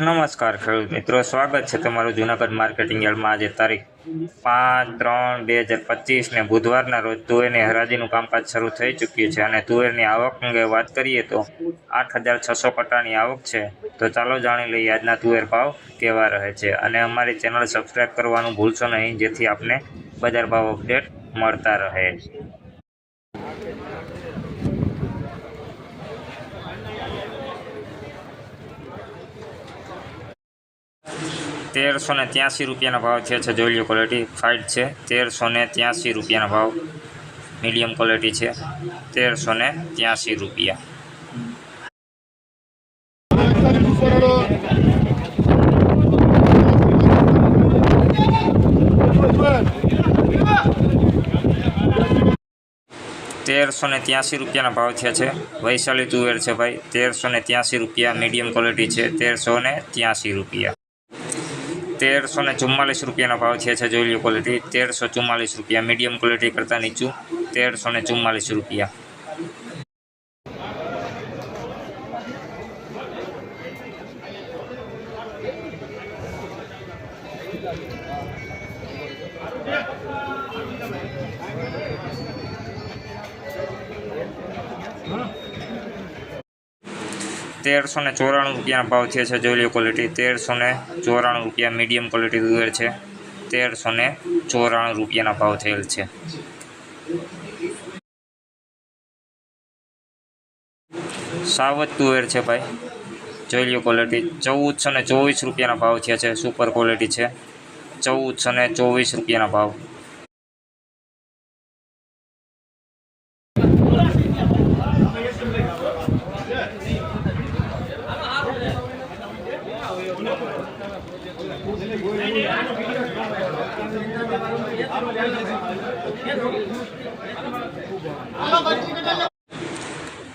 નમસ્કાર ખેડૂત મિત્રો, સ્વાગત છે તમારું જૂનાગઢ માર્કેટિંગ યાર્ડમાં. આજે તારીખ પાંચ ત્રણ બે હજાર પચીસને બુધવારના રોજ તુવેરની હરાજીનું કામકાજ શરૂ થઈ ચૂક્યું છે અને તુવેરની આવક અંગે વાત કરીએ તો આઠ હજાર છસો કટાની આવક છે. તો ચાલો જાણી લઈએ આજના તુવેર ભાવ કેવા રહે છે અને અમારી ચેનલ સબસ્ક્રાઈબ કરવાનું ભૂલશો નહીં, જેથી આપને બજાર ભાવ અપડેટ મળતા રહે. તેરસો ને ત્યાંસી રૂપિયાના ભાવ છે છે જોઈ લો ક્વોલિટી ફાઇટ છે. તેરસો ને ત્યાંસી રૂપિયાના ભાવ મીડિયમ ક્વોલિટી છે. તેરસો ને ત્યાંસી રૂપિયા. તેરસો ને ત્યાંસી રૂપિયાના ભાવ થયા છે. વૈશાલી તુવેર છે ભાઈ. તેરસો ને ત્યાંસી રૂપિયા મીડિયમ ક્વોલિટી છે. તેરસો ને ત્યાંસી રૂપિયા. તેરસો ને ચુમ્માલીસ રૂપિયાના ભાવ છે છે, જોઈ લો ક્વોલિટી તેરસો ચુમ્માલીસ રૂપિયા. મીડિયમ ક્વોલિટી કરતાં નીચું તેરસો ને ચુમ્માલીસ રૂપિયા. તેરસો ને ચોરાણું રૂપિયાના ભાવ થયા છે જોઈ લો ક્વોલિટી તેરસો ને ચોરાણું રૂપિયા મીડિયમ ક્વોલિટી તુવેર છે. તેરસો ને ચોરાણું રૂપિયાના ભાવ થયેલ છે. સાવત તુવેર છે ભાઈ. જોઈ લો ક્વોલિટી ચૌદસો ને ચોવીસ રૂપિયાના ભાવ થયા છે. સુપર ક્વોલિટી છે. ચૌદસો ને ચોવીસ રૂપિયાના ભાવ.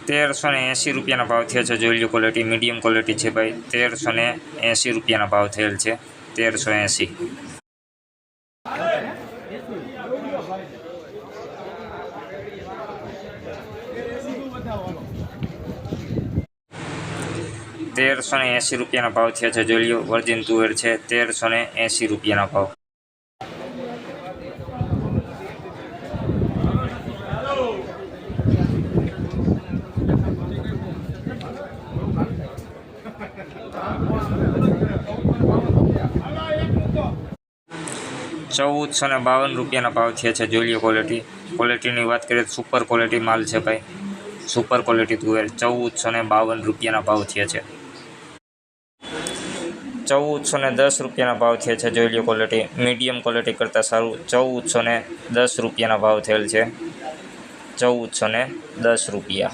તેરસો ને એંસી રૂપિયાના ભાવ થયા છે. જોઈ લો ક્વોલિટી મીડિયમ ક્વોલિટી છે ભાઈ. તેરસો ને એંસી રૂપિયાના ભાવ થયેલ છે. તેરસો એંસી. તેરસો ને એંસી રૂપિયાના ભાવ થયા છે. જોઈ લો વર્જિન તુવેર છે, તેરસો ને એંસી રૂપિયાના ભાવ. ચૌદસો ને બાવન રૂપિયાના ભાવ થયા છે. જોલિયો ક્વોલિટી ક્વોલિટીની વાત કરીએ તો સુપર ક્વોલિટી માલ છે ભાઈ. સુપર ક્વોલિટી તુવેર ચૌદસો ને બાવન રૂપિયાના ભાવ થયા છે. ચૌદસો ને દસ રૂપિયાના ભાવ થયા છે. જોઈ લો ક્વોલિટી મીડિયમ ક્વોલિટી કરતાં સારું. ચૌદસો ને દસ રૂપિયાના ભાવ થયેલ છે. ચૌદસો ને દસ રૂપિયા.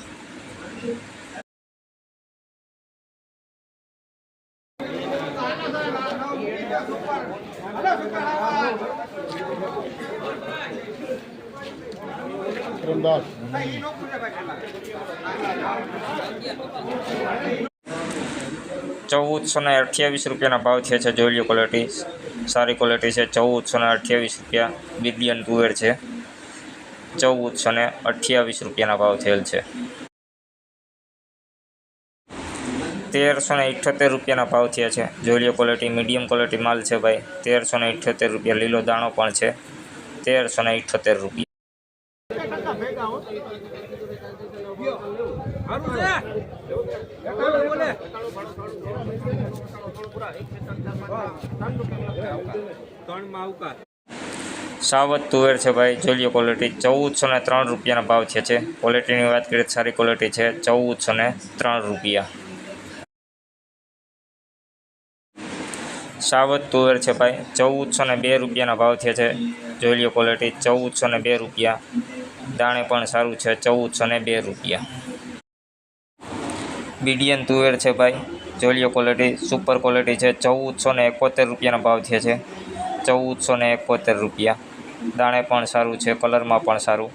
રમદાસ ચૌદસો ને અઠ્યાવીસ રૂપિયાના ભાવ થયા છે. જોઈ લો ક્વોલિટી સારી ક્વોલિટી છે. ચૌદસો ને અઠ્યાવીસ રૂપિયા બિલિયન તુવેર છે. ચૌદસો ને અઠ્યાવીસ રૂપિયાના ભાવ થયેલ છે. તેરસો ને ઇઠ્યોતેર રૂપિયાના ભાવ થયા છે. જોઈ લો ક્વોલિટી મીડિયમ ક્વોલિટી માલ છે ભાઈ. તેરસો ને ઇઠ્યોતેર રૂપિયા લીલો દાણો પણ છે. તેરસો ને ઇઠ્યોતેર રૂપિયા. સાવત તુવેર છે ભાઈ જોલિયો ક્વોલિટી ચૌદસો ને ત્રણ રૂપિયાના ભાવ છે છે ક્વોલિટીની વાત કરીએ તો સારી ક્વોલિટી છે. ચૌદસો ને ત્રણ રૂપિયા. સાવત તુવેર છે ભાઈ, ચૌદસો ને બે રૂપિયાના ભાવ થયા છે જોઈ લો ક્વોલિટી ચૌદસો ને બે રૂપિયા. દાણે પણ સારું છે. ચૌદસો ને બે રૂપિયા. બીડિયન તુવેર છે ભાઈ. જોલિયો ક્વોલિટી સુપર ક્વોલિટી છે. ચૌદસો ને એકોતેર રૂપિયાના ભાવ છે. ચૌદસો ને એકોતેર રૂપિયા. દાણે પણ સારું છે, કલરમાં પણ સારું.